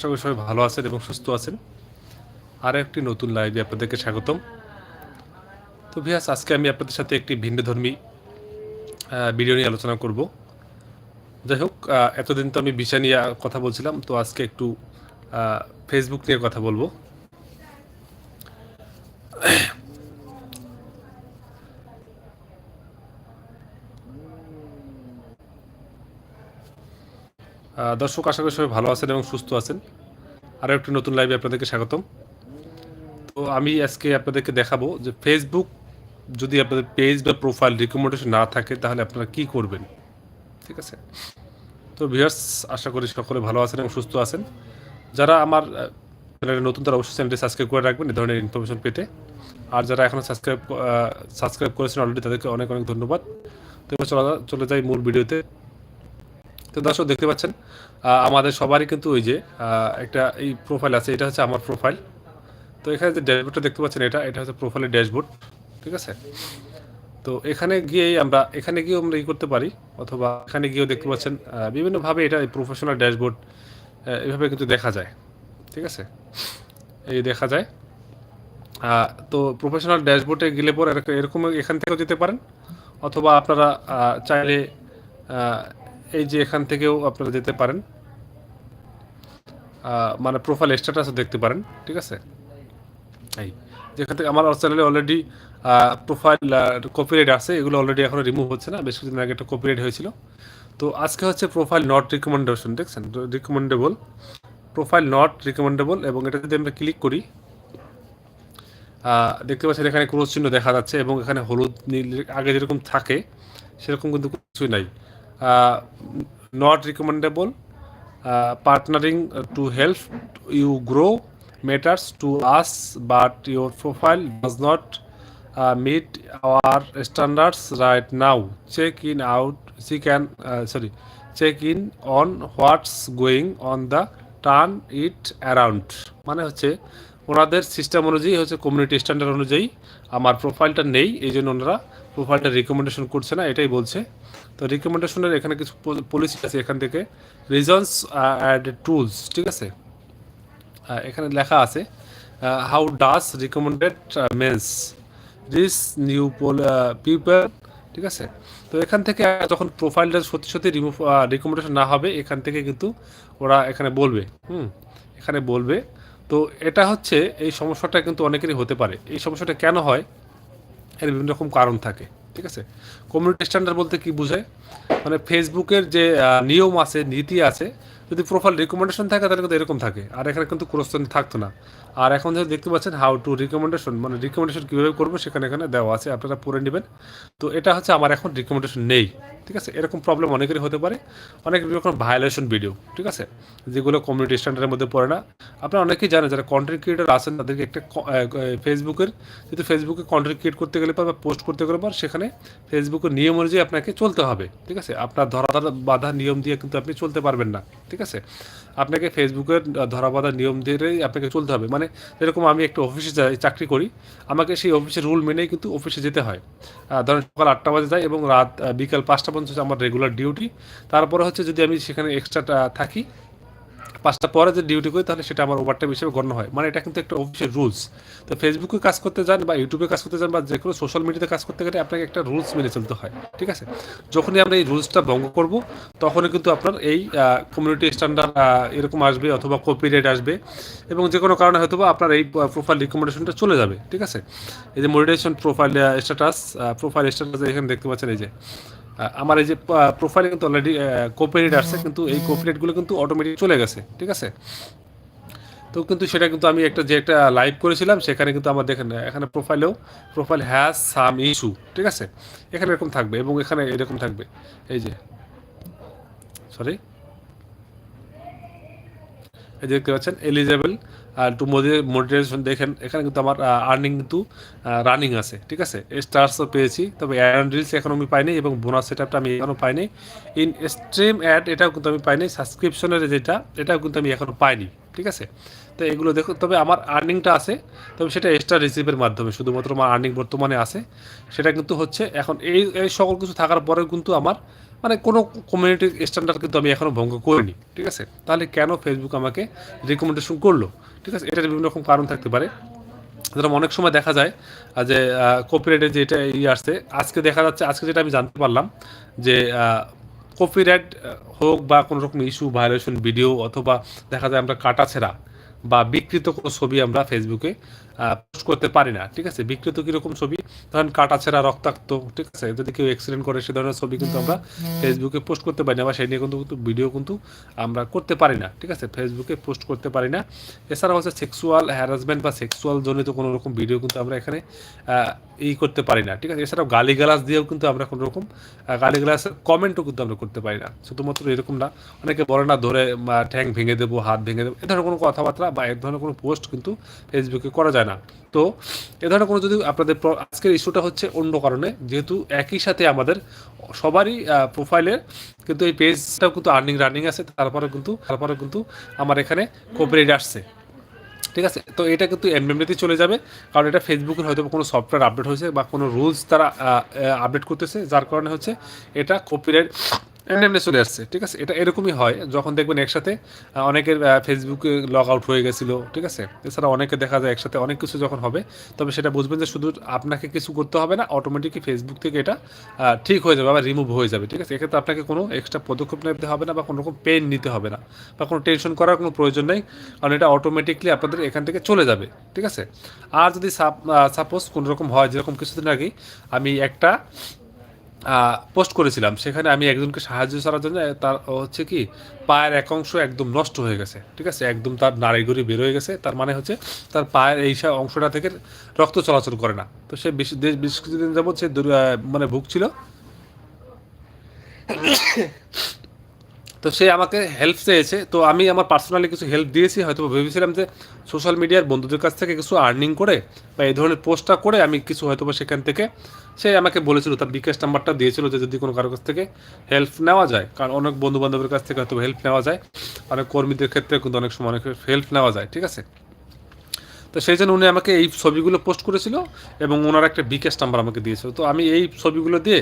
আশা করি সবাই ভালো আছেন এবং সুস্থ আছেন। আর একটি নতুন লাইভে আপনাদেরকে স্বাগতম। তো ভিয়াস আজকে আমি আপনাদের সাথে একটি ভিন্ন ধর্মী ভিডিও নিয়ে আলোচনা করব। যাই হোক এতদিন তো আমি বিষয় নিয়ে কথা বলছিলাম, তো আজকে একটু ফেসবুক নিয়ে কথা বলব। দর্শক আশা করি সবাই ভালো আছেন এবং সুস্থ আছেন। আরও একটি নতুন লাইভে আপনাদেরকে স্বাগতম। তো আমি আজকে আপনাদেরকে দেখাবো যে ফেসবুক যদি আপনাদের পেজ বা প্রোফাইল রিকমেন্ডেশন না থাকে, তাহলে আপনারা কি করবেন? ঠিক আছে? তো ভিউয়ার্স আশা করি সকলে ভালো আছেন এবং সুস্থ আছেন। যারা আমার চ্যানেলে নতুন, তারা অবশ্যই চ্যানেলটি সাবস্ক্রাইব করে রাখবেন এই ধরনের ইনফরমেশন পেতে। আর যারা এখনও সাবস্ক্রাইব সাবস্ক্রাইব করেছেন অলরেডি তাদেরকে অনেক অনেক ধন্যবাদ। তো চলা, চলে যাই মূল ভিডিওতে তো দর্শক দেখতে পাচ্ছেন আমাদের সবারই কিন্তু ওই যে একটা এই প্রোফাইল আছে, এটা হচ্ছে আমার প্রোফাইল তো এখানে যে ড্যাশবোর্ডটা দেখতে পাচ্ছেন এটা এটা হচ্ছে প্রোফাইলের ড্যাশবোর্ড, ঠিক আছে? তো এখানে গিয়েই আমরা, এখানে গিয়েও আমরা ই করতে পারি, অথবা এখানে গিয়েও দেখতে পাচ্ছেন বিভিন্নভাবে এটা প্রফেশনাল ড্যাশবোর্ড এভাবে কিন্তু দেখা যায়, ঠিক আছে? এই দেখা যায়। তো প্রফেশনাল ড্যাশবোর্ডে গেলে পরে এরকম- এখান থেকেও যেতে পারেন, অথবা আপনারা চাইলে এই যে এখান থেকেও আপনারা যেতে পারেন। মানে প্রোফাইল স্ট্যাটাসও দেখতে পারেন, ঠিক আছে? এই, যেখান থেকে আমার চ্যানেলে অলরেডি প্রোফাইল কপিরাইট আছে, এগুলো অলরেডি এখনও রিমুভ হচ্ছে না, বেশ কিছুদিন আগে একটা কপিরাইট হয়েছিল। তো আজকে হচ্ছে প্রোফাইল নট রিকমেন্ডেশন দেখছেন? রিকমেন্ডেবল প্রোফাইল নট রিকমেন্ডেবল এবং এটা যদি আমরা ক্লিক করি দেখতে পাচ্ছেন এখানে ক্রোশ চিহ্ন দেখা যাচ্ছে এবং এখানে হলুদ, নীল, আগে যেরকম থাকে, সেরকম কিন্তু কিছুই নাই। Not recommendable partnering to help you grow matters to us but your profile does not meet our standards right now check in out see can sorry check in on what's going on the turn it around মানে হচ্ছে ওনাদের system অনুযায়ী, হচ্ছে community standard অনুযায়ী আমার প্রোফাইলটা নেই, এই জন্য ওনারা প্রোফাইলটা রিকমেন্ডেশন করছে না, এটাই বলছে। তো রিকমেন্ডেশনের এখানে কিছু পলিসি আছে এখান থেকে। রিজনস অ্যাড টুলস ঠিক আছে? এখানে লেখা আছে how does recommended means this new people ঠিক আছে? তো এখান থেকে যখন প্রোফাইলটা সত্যি সত্যি রিমুভ রিকমেন্ডেশন না হবে, এখান থেকে কিন্তু ওরা এখানে বলবে, হুম? এখানে বলবে তো এটা হচ্ছে এই সমস্যাটা কিন্তু অনেকেরই হতে পারে। এই সমস্যাটা কেন হয়? এর বিভিন্ন রকম কারণ থাকে, ঠিক আছে? কমিউনিটি স্ট্যান্ডার্ড বলতে কি বোঝায়? মানে ফেসবুকের যে নিয়ম আছে, নীতি আছে যদি প্রোফাইল রিকমেন্ডেশন থাকে, তাহলে কিন্তু এরকম থাকে। আর এখানে কিন্তু ক্রোস্থান থাকতো না। আর এখন যদি দেখতে পাচ্ছেন হাউ টু রিকমেন্ডেশন মানে রিকমেন্ডেশন কীভাবে করব সেখানে এখানে দেওয়া আছে, আপনারা পড়ে নেবেন। তো এটা হচ্ছে আমার এখন রিকমেন্ডেশন নেই, ঠিক আছে? এরকম প্রবলেম অনেকেরই হতে পারে। অনেক রকম ভায়োলেশন ভিডিও ঠিক আছে? যেগুলো কমিউনিটি স্ট্যান্ডার্ডের মধ্যে পড়ে না। আপনারা অনেকেই জানেন, যারা কন্টেন্ট ক্রিয়েটার আছেন, তাদেরকে একটা ফেসবুকের যেহেতু ফেসবুকে কন্টেন্ট ক্রিয়েট করতে গেলে পর বা পোস্ট করতে গেলে পর, সেখানে ফেসবুকের নিয়ম অনুযায়ী আপনাকে চলতে হবে, ঠিক আছে? আপনার ধরা ধরা বাধা নিয়ম দিয়ে কিন্তু আপনি চলতে পারবেন না, ঠিক আছে? আপনাকে ফেসবুকের ধরা বাধা নিয়ম দিয়েই আপনাকে চলতে হবে। মানে যেরকম আমি একটা অফিসে যাই, চাকরি করি, আমাকে সেই অফিসের রুল মেনেই কিন্তু অফিসে যেতে হয়। ধরেন সকাল আটটা বাজে যায় এবং রাত বিকাল পাঁচটা পর্যন্ত আমার রেগুলার ডিউটি তারপরে হচ্ছে যদি আমি সেখানে এক্সট্রা থাকি পাঁচটা পরে যে ডিউটি করি, তাহলে সেটা আমার ওভারটাইম হিসেবে গণ্য হয়। মানে এটা কিন্তু একটা অফিসের রুলস তো ফেসবুকে কাজ করতে যান বা ইউটিউবে কাজ করতে যান বা যে কোনো সোশ্যাল মিডিয়াতে কাজ করতে গেলে আপনাকে একটা রুলস মেনে চলতে হয়। ঠিক আছে? যখনই আমরা এই রুলসটা ভঙ্গ করব, তখনই কিন্তু আপনার এই কমিউনিটি স্ট্যান্ডার্ড এরকম আসবে অথবা কপিরাইট আসবে এবং যে কোনো কারণে হয়তো আপনার এই প্রোফাইল রিকমেন্ডেশনটা চলে যাবে। ঠিক আছে? এই যে monetization profile status profile status এখানে দেখতে পাচ্ছেন এই যে। আমার এই যে প্রোফাইলে কিন্তু অলরেডি কপিরাইট আসছে, কিন্তু এই কপিরাইটগুলো কিন্তু অটোমেটিক চলে গেছে, ঠিক আছে? তো কিন্তু সেটা কিন্তু আমি একটা, যে একটা লাইভ করেছিলাম, সেখানে কিন্তু আমার দেখেন, এখানে প্রোফাইলেও প্রোফাইল হ্যাজ সাম ইস্যু ঠিক আছে? এখানে এরকম থাকবে, এবং এখানে এরকম থাকবে, এই যে সরি এই দেখতে পাচ্ছেন এলিজেবল টু মোটিভেশন দেখেন, এখানে কিন্তু আমার আর্নিং কিন্তু রানিং আছে, ঠিক আছে? স্টার্সও পেয়েছি, তবে অ্যাড রিলস এখন আমি পাইনি এবং বোনাস সেটআপটা আমি এখনও পাইনি। ইন স্ট্রিম অ্যাড এটাও কিন্তু আমি পাইনি সাবস্ক্রিপশনের যেটা, এটাও কিন্তু আমি এখনও পাইনি, ঠিক আছে? তো এগুলো দেখো তবে আমার আর্নিংটা আছে, তবে সেটা এক্সট্রা রিসিভের মাধ্যমে, শুধুমাত্র আমার আর্নিং বর্তমানে আছে। সেটা কিন্তু হচ্ছে, এখন এই এই সকল কিছু থাকার পরেও কিন্তু আমার মানে কোনো কমিউনিটি স্ট্যান্ডার্ড কিন্তু আমি এখনও ভঙ্গ করিনি, ঠিক আছে? তাহলে কেন ফেসবুক আমাকে রিকমেন্ডেশন করল? ঠিক আছে এটার বিভিন্ন রকম কারণ থাকতে পারে। যেরকম অনেক সময় দেখা যায় যে কপিরাইটের যেটা ই আসছে, আজকে দেখা যাচ্ছে, আজকে যেটা আমি জানতে পারলাম যে কপিরাইট হোক বা কোনো রকম ইস্যু ভায়োলেশন ভিডিও অথবা দেখা যায় আমরা কাটা ছেঁড়া বা বিকৃত কোনো ছবি আমরা ফেসবুকে পোস্ট করতে পারি না ঠিক আছে? বিকৃত কীরকম ছবি? ধরেন কাটাছেড়া রক্তাক্ত ঠিক আছে? যদি কেউ অ্যাক্সিডেন্ট করে সে ধরনের ছবি কিন্তু আমরা ফেসবুকে পোস্ট করতে পারি না বা সেই নিয়ে কিন্তু কিন্তু ভিডিও কিন্তু আমরা করতে পারি না ঠিক আছে? ফেসবুকে পোস্ট করতে পারি না। এছাড়া হচ্ছে সেক্সুয়াল হ্যারাসমেন্ট বা সেক্সুয়াল জনিত কোনো রকম ভিডিও কিন্তু আমরা এখানে ই করতে পারি না ঠিক আছে? এছাড়াও গালিগালাজ দিয়েও কিন্তু আমরা কোনো রকম গালিগালাজ কমেন্টও কিন্তু আমরা করতে পারি না। শুধুমাত্র এরকম না অনেকে বলে না ধরে ঠ্যাং ভেঙে দেবো হাত ভেঙে দেবো এ ধরনের কোনো কথাবার্তা বা এ ধরনের কোনো পোস্ট কিন্তু ফেসবুকে করা যায় না। তো এ ধরনের কোনো যদি আপনাদের আজকের ইস্যুটা হচ্ছে অন্য কারণে, যেহেতু একই সাথে আমাদের সবারই প্রোফাইলের কিন্তু এই পেজটাও কিন্তু আর্নিং রানিং আছে, তারপরে কিন্তু তারপরে কিন্তু আমার এখানে কপিরাইট আসছে। ঠিক আছে? তো এটা কিন্তু এমএমডিতে চলে যাবে, কারণ এটা ফেসবুকের হয়তো কোনো সফটওয়্যার আপডেট হয়েছে বা কোনো রুলস তারা আপডেট করতেছে, যার কারণে হচ্ছে এটা কপিরাইট এমএমডি চলে আসছে ঠিক আছে? এটা এরকমই হয় যখন দেখবেন একসাথে অনেকের ফেসবুকে লগ আউট হয়ে গেছিল ঠিক আছে? এছাড়া অনেকে দেখা যায় একসাথে অনেক কিছু যখন হবে তবে সেটা বুঝবেন যে শুধু আপনাকে কিছু করতে হবে না অটোমেটিকই ফেসবুক থেকে এটা ঠিক হয়ে যাবে বা রিমুভ হয়ে যাবে ঠিক আছে? এক্ষেত্রে আপনাকে কোনো এক্সট্রা পদক্ষেপ নিতে হবে না বা কোনো রকম পেন নিতে হবে না বা কোনো টেনশন করার কোনো প্রয়োজন নেই কারণ এটা অটোমেটিকলি আপনাদের এখান থেকে চলে যাবে ঠিক আছে? আর যদি সাপোজ কোনো রকম হয় যেরকম কিছুদিন আগেই আমি একটা পোস্ট করেছিলাম। সেখানে আমি একজনকে সাহায্য করার জন্য তার হচ্ছে কি, পায়ের এক অংশ একদম নষ্ট হয়ে গেছে, ঠিক আছে? একদম তার নাড়িগুড়ি বের হয়ে গেছে। তার মানে হচ্ছে, তার পায়ের এই অংশটা থেকে রক্ত চলাচল করে না। তো সে বেশ বেশ বেশ কিছুদিন যাবৎ সে মানে ভুগছিল। তো সে আমাকে হেল্প চেয়েছে। তো আমি আমার পার্সোনালি কিছু হেল্প দিয়েছি, হয়তো ভেবেছিলাম যে সোশ্যাল মিডিয়ার বন্ধুদের কাছ থেকে কিছু আর্নিং করে বা এই ধরনের পোস্টটা করে আমি কিছু হয়তো বা সেখান থেকে সে আমাকে বলেছিল, তার বিকাশ নাম্বারটা দিয়েছিল যে যদি কোনো কারও কাছ থেকে হেল্প নেওয়া যায়, কারণ অনেক বন্ধু বান্ধবের কাছ থেকে হয়তো হেল্প নেওয়া যায়, অনেক কর্মীদের ক্ষেত্রে কিন্তু অনেক সময় অনেক হেল্প নেওয়া যায়, ঠিক আছে? তো সেই জন্য উনি আমাকে এই ছবিগুলো পোস্ট করেছিল এবং ওনার একটা বিকাশ নাম্বার আমাকে দিয়েছিল। তো আমি এই ছবিগুলো দিয়ে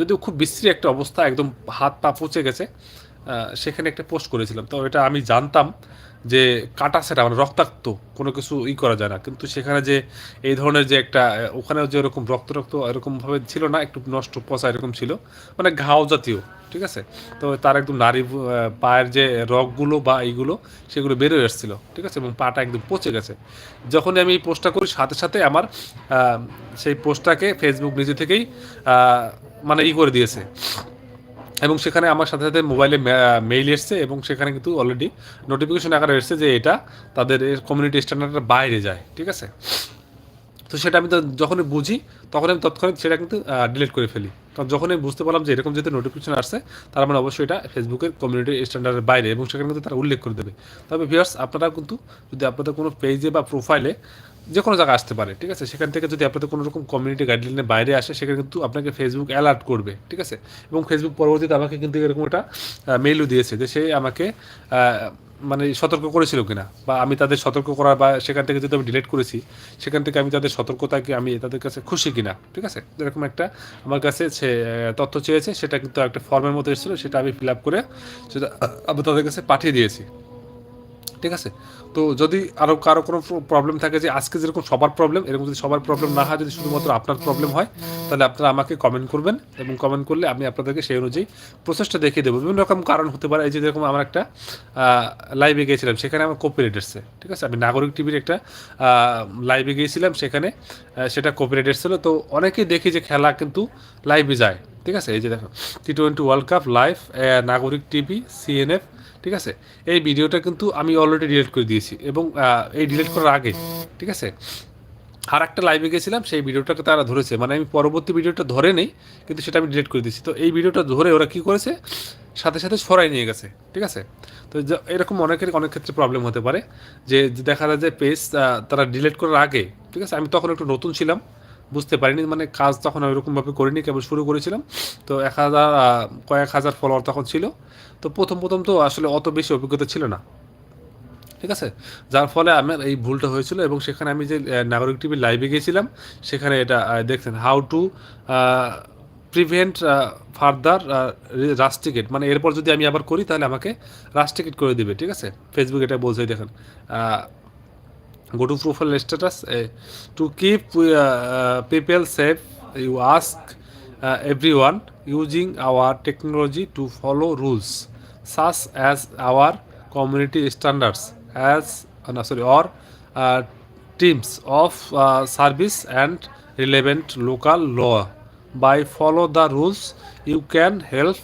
যদিও খুব বিশ্রী একটা অবস্থা, একদম হাত পা পচে গেছে সেখানে একটা পোস্ট করেছিলাম। তো এটা আমি জানতাম যে কাটা সেটা মানে রক্তাক্ত কোনো কিছু ই করা যায় না। কিন্তু সেখানে যে এই ধরনের যে একটা আহ, ওখানেও যে এরকম রক্ত রক্ত এরকমভাবে ছিল না একটু নষ্ট পচা এরকম ছিল মানে ঘাও জাতীয় ঠিক আছে? তো তার একদম নারী পায়ের যে রগগুলো বা এইগুলো সেগুলো বেরোয় এসেছিল ঠিক আছে? এবং পাটা একদম পচে গেছে। যখনই আমি এই পোস্টটা করি সাথে সাথে আমার সেই পোস্টটাকে ফেসবুক নিজে থেকেই মানে ই করে দিয়েছে। এবং সেখানে আমার সাথে সাথে মোবাইলে মেইল এসছে এবং সেখানে কিন্তু অলরেডি নোটিফিকেশন আকারে এসছে যে এটা তাদের কমিউনিটি স্ট্যান্ডার্ডের বাইরে যায়, ঠিক আছে? তো সেটা আমি যখনই বুঝি তখন আমি তৎক্ষণাৎ সেটা কিন্তু ডিলিট করে ফেলি। কারণ যখন আমি বুঝতে পারলাম যে এরকম যেহেতু নোটিফিকেশন আসছে, তার মানে অবশ্যই এটা ফেসবুকের কমিউনিটি স্ট্যান্ডার্ডের বাইরে এবং সেখানে কিন্তু তারা উল্লেখ করে দেবে। তবে ভিউয়ার্স আপনারা কিন্তু যদি আপনাদের কোনো পেজে বা প্রোফাইলে যে কোনো জায়গায় আসতে পারে, ঠিক আছে? সেখান থেকে যদি আপনাদের কোনো রকম কমিউনিটি গাইডলাইনের বাইরে আসে, সেখানে কিন্তু আপনাকে ফেসবুক অ্যালার্ট করবে, ঠিক আছে? এবং ফেসবুক পরবর্তীতে আমাকে কিন্তু এরকম একটা মেইলও দিয়েছে যে সে আমাকে মানে সতর্ক করেছিল কিনা, বা আমি তাদের সতর্ক করার, বা সেখান থেকে যদি আমি ডিলিট করেছি, সেখান থেকে আমি তাদের সতর্কতাকে আমি তাদের কাছে খুশি কিনা, ঠিক আছে? এরকম একটা আমার কাছে সে তথ্য চেয়েছে, সেটা কিন্তু একটা ফর্মের মতো এসেছিল, সেটা আমি ফিল আপ করে সেটা আমি তাদের কাছে পাঠিয়ে দিয়েছি। ঠিক আছে? তো যদি আরও কারও কোনো প্রবলেম থাকে যে আজকে যেরকম সবার প্রবলেম এরকম যদি সবার প্রবলেম না হয়, যদি শুধুমাত্র আপনার প্রবলেম হয়, তাহলে আপনারা আমাকে কমেন্ট করবেন এবং কমেন্ট করলে আমি আপনাদেরকে সেই অনুযায়ী প্রসেসটা দেখিয়ে দেবো। বিভিন্ন রকম কারণ হতে পারে। এই যে যেরকম আমার একটা লাইভে গিয়েছিলাম, সেখানে আমার কপিরাইট এসছে ঠিক আছে? আমি নাগরিক টিভির একটা লাইভে গিয়েছিলাম, সেখানে সেটা কপিরাইট এসেছিল তো অনেকেই দেখি যে খেলা কিন্তু লাইভে যায়, ঠিক আছে? এই যে দেখো T twenty world cup live Nagorik TV CNF ঠিক আছে? এই ভিডিওটা কিন্তু আমি অলরেডি ডিলিট করে দিয়েছি এবং এই ডিলিট করার আগে, ঠিক আছে? আর একটা লাইভে গেছিলাম, সেই ভিডিওটাকে তারা ধরেছে। মানে আমি পরবর্তী ভিডিওটা ধরে নেই, কিন্তু সেটা আমি ডিলিট করে দিয়েছি। তো এই ভিডিওটা ধরে ওরা কি করেছে? সাথে সাথে সরাই নিয়ে গেছে, ঠিক আছে? তো এরকম অনেকের, অনেক ক্ষেত্রে প্রবলেম হতে পারে। যে দেখা যায় যে পেজ তারা ডিলিট করার আগে, ঠিক আছে? আমি তখন একটু নতুন ছিলাম বুঝতে পারিনি মানে কাজ তখন ওইরকমভাবে করিনি, কেবল শুরু করেছিলাম। তো এক হাজার কয়েক হাজার ফলোয়ার তখন ছিল। তো প্রথম প্রথম তো আসলে অত বেশি অভিজ্ঞতা ছিল না। ঠিক আছে? যার ফলে আমার এই ভুলটা হয়েছিল এবং সেখানে আমি যে নাগরিক টিভির লাইভে গিয়েছিলাম, সেখানে এটা দেখছেন how to prevent further rusticate মানে এরপর যদি আমি আবার করি, তাহলে আমাকে রাস্টিকেট করে দিবে। ঠিক আছে? ফেসবুক এটা বলছে, দেখেন go to profile status uh, to keep uh, uh, people safe you ask uh, everyone using our technology to follow rules such as our community standards as uh, no, sorry or uh, teams of uh, service and relevant local law. By follow the rules you can help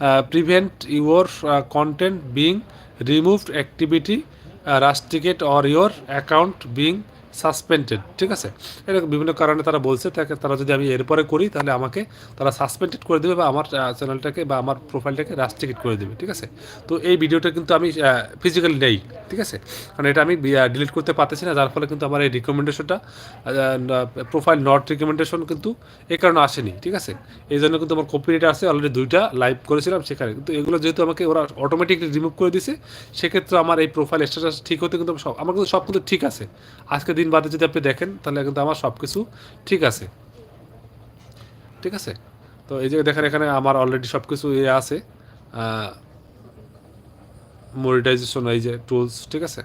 uh, prevent your uh, content being removed activity uh, ticket or your account being suspended ঠিক আছে? এরকম বিভিন্ন কারণে তারা বলছে, তাকে তারা যদি আমি এরপরে করি, তাহলে আমাকে তারা সাসপেন্ডেড করে দেবে বা আমার চ্যানেলটাকে বা আমার প্রোফাইলটাকে রাস্টিকেট করে দেবে, ঠিক আছে? তো এই ভিডিওটা কিন্তু আমি ফিজিক্যালি নেই, ঠিক আছে? কারণ এটা আমি ডিলিট করতে পারতেছি না, যার ফলে কিন্তু আমার এই রিকমেন্ডেশনটা প্রোফাইল নট রিকমেন্ডেশন কিন্তু এ কারণে আসেনি, ঠিক আছে? এই জন্য কিন্তু আমার কপিরাইট আছে অলরেডি দুইটা লাইভ করেছিলাম সেখানে। কিন্তু এগুলো যেহেতু আমাকে ওরা অটোমেটিকলি রিমুভ করে দিছে, সেক্ষেত্রে আমার এই প্রোফাইল স্ট্যাটাস ঠিক হতে কিন্তু সব, আমার কিন্তু সব কিন্তু ঠিক আছে। আজকে দিন বাদে যদি আপনি দেখেন, তাহলে কিন্তু আমার সব কিছু ঠিক আছে। ঠিক আছে? তো এই যে দেখেন এখানে আমার অলরেডি সব কিছু ইয়ে আছে মনিটাইজেশন এই যে টুলস ঠিক আছে?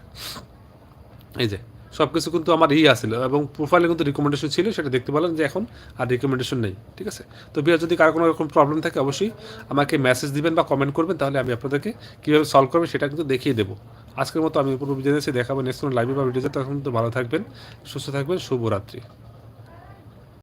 এই যে সব কিছু কিন্তু আমার ই আসছিল এবং প্রোফাইলে কিন্তু রিকমেন্ডেশন ছিল, সেটা দেখতে পেলাম যে এখন আর রিকমেন্ডেশন নেই, ঠিক আছে? তো বিয়ার যদি কারও কোনো রকম প্রবলেম থাকে, অবশ্যই আমাকে মেসেজ দিবেন বা কমেন্ট করবেন, তাহলে আমি আপনাদেরকে কীভাবে সলভ করবেন সেটা কিন্তু দেখিয়ে দেবো। আজকের মতো আমি পুরো জেনেছি দেখাবো নেক্সট কোনো লাইভে বা ভিডিওতে তখন তো ভালো থাকবেন, সুস্থ থাকবেন, শুভরাত্রি।